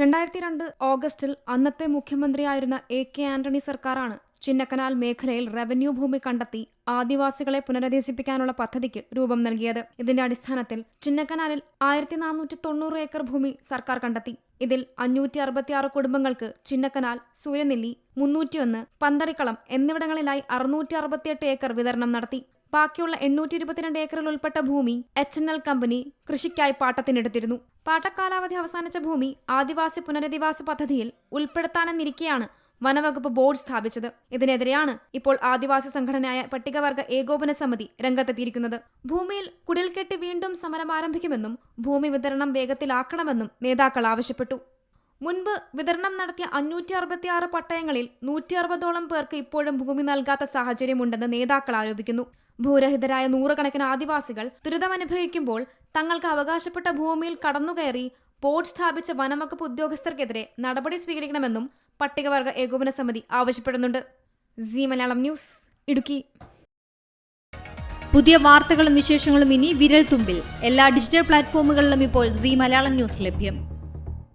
രണ്ടായിരത്തി രണ്ട് ഓഗസ്റ്റിൽ അന്നത്തെ മുഖ്യമന്ത്രിയായിരുന്ന എ കെ ആന്റണി സർക്കാരാണ് ചിന്നക്കനാൽ മേഖലയിൽ റവന്യൂ ഭൂമി കണ്ടെത്തി ആദിവാസികളെ പുനരധിവസിപ്പിക്കാനുള്ള പദ്ധതിക്ക് രൂപം നൽകിയത്. ഇതിന്റെ അടിസ്ഥാനത്തിൽ ചിന്നക്കനാലിൽ ആയിരത്തി നാനൂറ്റി തൊണ്ണൂറ് ഏക്കർ ഭൂമി സർക്കാർ കണ്ടെത്തി. ഇതിൽ അഞ്ഞൂറ്റി അറുപത്തിയാറ് കുടുംബങ്ങൾക്ക് ചിന്നക്കനാൽ സൂര്യനെല്ലി മുന്നൂറ്റിയൊന്ന് പന്തടിക്കളം എന്നിവിടങ്ങളിലായി അറുന്നൂറ്റി അറുപത്തിയെട്ട് ഏക്കർ വിതരണം നടത്തി. ബാക്കിയുള്ള എണ്ണൂറ്റി ഇരുപത്തിരണ്ട് ഏക്കറിൽ ഉൾപ്പെട്ട ഭൂമി എച്ച് എൻ എൽ കമ്പനി കൃഷിക്കായി പാട്ടത്തിനെടുത്തിരുന്നു. പാട്ടക്കാലാവധി അവസാനിച്ച ഭൂമി ആദിവാസി പുനരധിവാസ പദ്ധതിയിൽ ഉൾപ്പെടുത്താനെന്നിരിക്കെയാണ് വനവകുപ്പ് ബോർഡ് സ്ഥാപിച്ചത്. ഇതിനെതിരെയാണ് ഇപ്പോൾ ആദിവാസി സംഘടനയായ പട്ടികവർഗ ഏകോപന സമിതി രംഗത്തെത്തിയിരിക്കുന്നത്. ഭൂമിയിൽ കുടിൽക്കെട്ടി വീണ്ടും സമരം ആരംഭിക്കുമെന്നും ഭൂമി വിതരണം വേഗത്തിലാക്കണമെന്നും നേതാക്കൾ ആവശ്യപ്പെട്ടു. മുൻപ് വിതരണം നടത്തിയ അഞ്ഞൂറ്റി അറുപത്തിയാറ് പട്ടയങ്ങളിൽ നൂറ്റി അറുപതോളം പേർക്ക് ഇപ്പോഴും ഭൂമി നൽകാത്ത സാഹചര്യമുണ്ടെന്ന് നേതാക്കൾ ആരോപിക്കുന്നു. ഭൂരഹിതരായ നൂറുകണക്കിന് ആദിവാസികൾ ദുരിതമനുഭവിക്കുമ്പോൾ തങ്ങൾക്ക് അവകാശപ്പെട്ട ഭൂമിയിൽ കടന്നുകയറി ബോർഡ് സ്ഥാപിച്ച വനംവകുപ്പ് ഉദ്യോഗസ്ഥർക്കെതിരെ നടപടി സ്വീകരിക്കണമെന്നും പട്ടികവർഗ ഏകോപന സമിതി ആവശ്യപ്പെടുന്നുണ്ട്. C Malayalam news Idukki. പുതിയ വാർത്തകളും വിശേഷങ്ങളും ഇനി വിരൽ തുമ്പിൽ എല്ലാ ഡിജിറ്റൽ പ്ലാറ്റ്ഫോമുകളിലും ഇപ്പോൾ സി മലയാളം ന്യൂസ് ലഭ്യം.